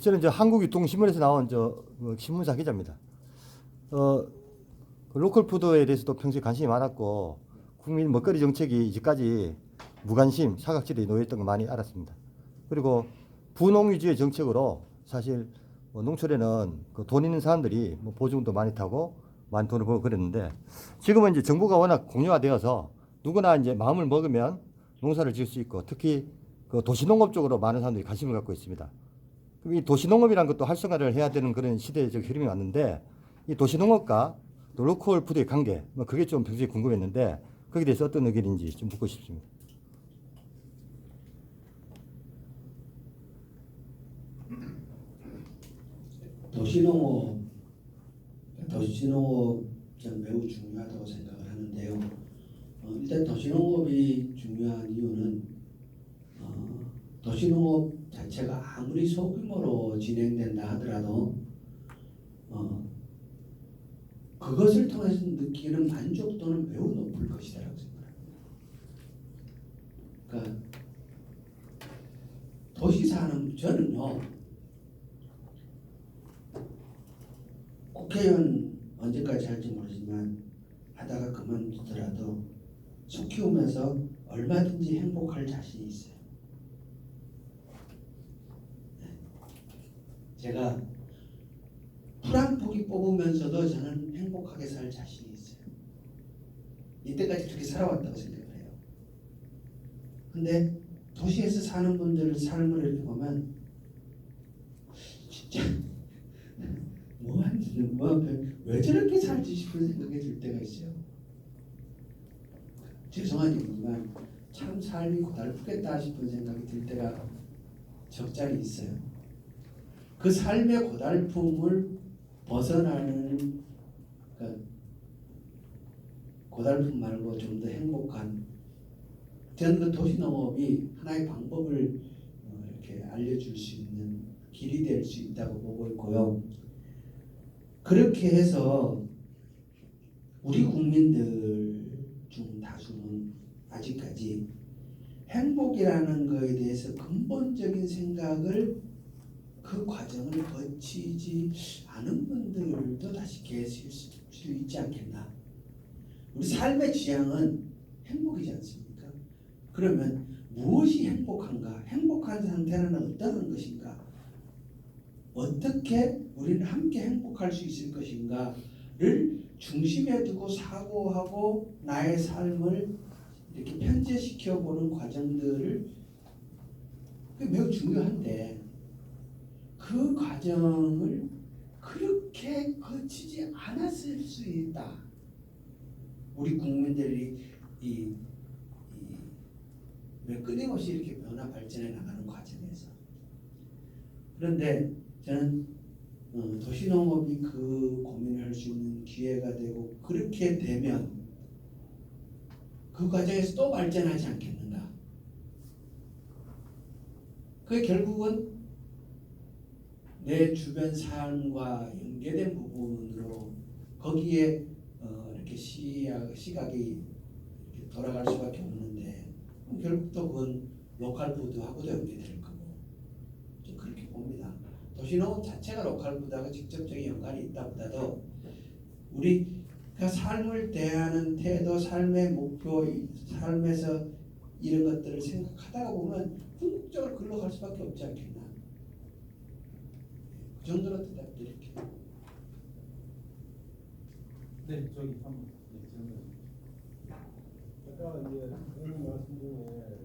저는 이제 한국유통신문에서 나온 저 어, 신문사 기자입니다. 어, 그 로컬 푸드에 대해서도 평소에 관심이 많았고 국민 먹거리 정책이 이제까지 무관심, 사각지대에 놓여있던 거 많이 알았습니다. 그리고 분홍 위주의 정책으로 사실 뭐 농촌에는 그 돈 있는 사람들이 뭐 보증도 많이 타고 많이 돈을 벌고 그랬는데 지금은 이제 정부가 워낙 공유화되어서 누구나 이제 마음을 먹으면 농사를 지을 수 있고 특히 그 도시농업 쪽으로 많은 사람들이 관심을 갖고 있습니다. 이 도시농업이란 것도 활성화를 해야 되는 그런 시대적 흐름이 왔는데 이 도시농업과 또 로컬 푸드의 관계 뭐 그게 좀 굉장히 궁금했는데 거기에 대해서 어떤 의견인지 좀 묻고 싶습니다. 도시농업, 도시농업 저는 매우 중요하다고 생각을 하는데요. 어, 일단 도시농업이 중요한 이유는 어, 도시농업 자체가 아무리 소규모로 진행된다 하더라도 어, 그것을 통해서 느끼는 만족도는 매우 높을 것이라고 생각합니다. 그러니까 도시 사는 저는요. 국회의원 언제까지 할지 모르지만 하다가 그만두더라도 소 키우면서 얼마든지 행복할 자신이 있어요. 네. 제가 포기 뽑으면서도 저는 행복하게 살 자신이 있어요. 이때까지 그렇게 살아왔다고 생각을 해요. 근데 도시에서 사는 분들 삶을 이렇게 보면 진짜 뭐하지 뭐왜 저렇게 살지 싶은 생각이 들 때가 있어요. 죄송한 얘기지만 참 삶이 고달프겠다 싶은 생각이 들 때가 적잖이 있어요. 그 삶의 고달픔을 벗어나는 그러니까 고달픔 말고 좀 더 행복한 저는 그 도시 농업이 하나의 방법을 어, 이렇게 알려줄 수 있는 길이 될 수 있다고 보고 있고요. 그렇게 해서 우리 국민들 중 다수는 아직까지 행복이라는 것에 대해서 근본적인 생각을 그 과정을 거치지 않은 분들도 다시 계실 수 있지 않겠나. 우리 삶의 지향은 행복이지 않습니까? 그러면 무엇이 행복한가? 행복한 상태는 어떤 것인가? 어떻게 우리는 함께 행복할 수 있을 것인가를 중심에 두고 사고하고 나의 삶을 이렇게 편제시켜 보는 과정들을 매우 중요한데 그 과정을 그렇게 거치지 않았을 수 있다. 우리 국민들이 이, 이 왜 끊임없이 이렇게 변화 발전해 나가는 과정에서 그런데 저는 어, 도시농업이 그 고민을 할 수 있는 기회가 되고 그렇게 되면 그 과정에서 또 발전하지 않겠는가? 그게 결국은 내 주변 삶과 연계된 부분으로 거기에 어, 이렇게 시각, 시각이 이렇게 돌아갈 수밖에 없는데 결국 또 그건 로컬 푸드하고도 연계될 거고 좀 그렇게 봅니다. 도시농업 자체가 로컬 푸드하고 직접적인 연관이 있다보다도 우리가 삶을 대하는 태도, 삶의 목표, 이 삶에서 이런 것들을 생각하다가 보면 궁극적으로 글로 갈 수밖에 없지 않겠나. 그 정도로 대답 드릴게요. 네, 저기 한번 네, 질문. 아까 이제 의원 말씀 중에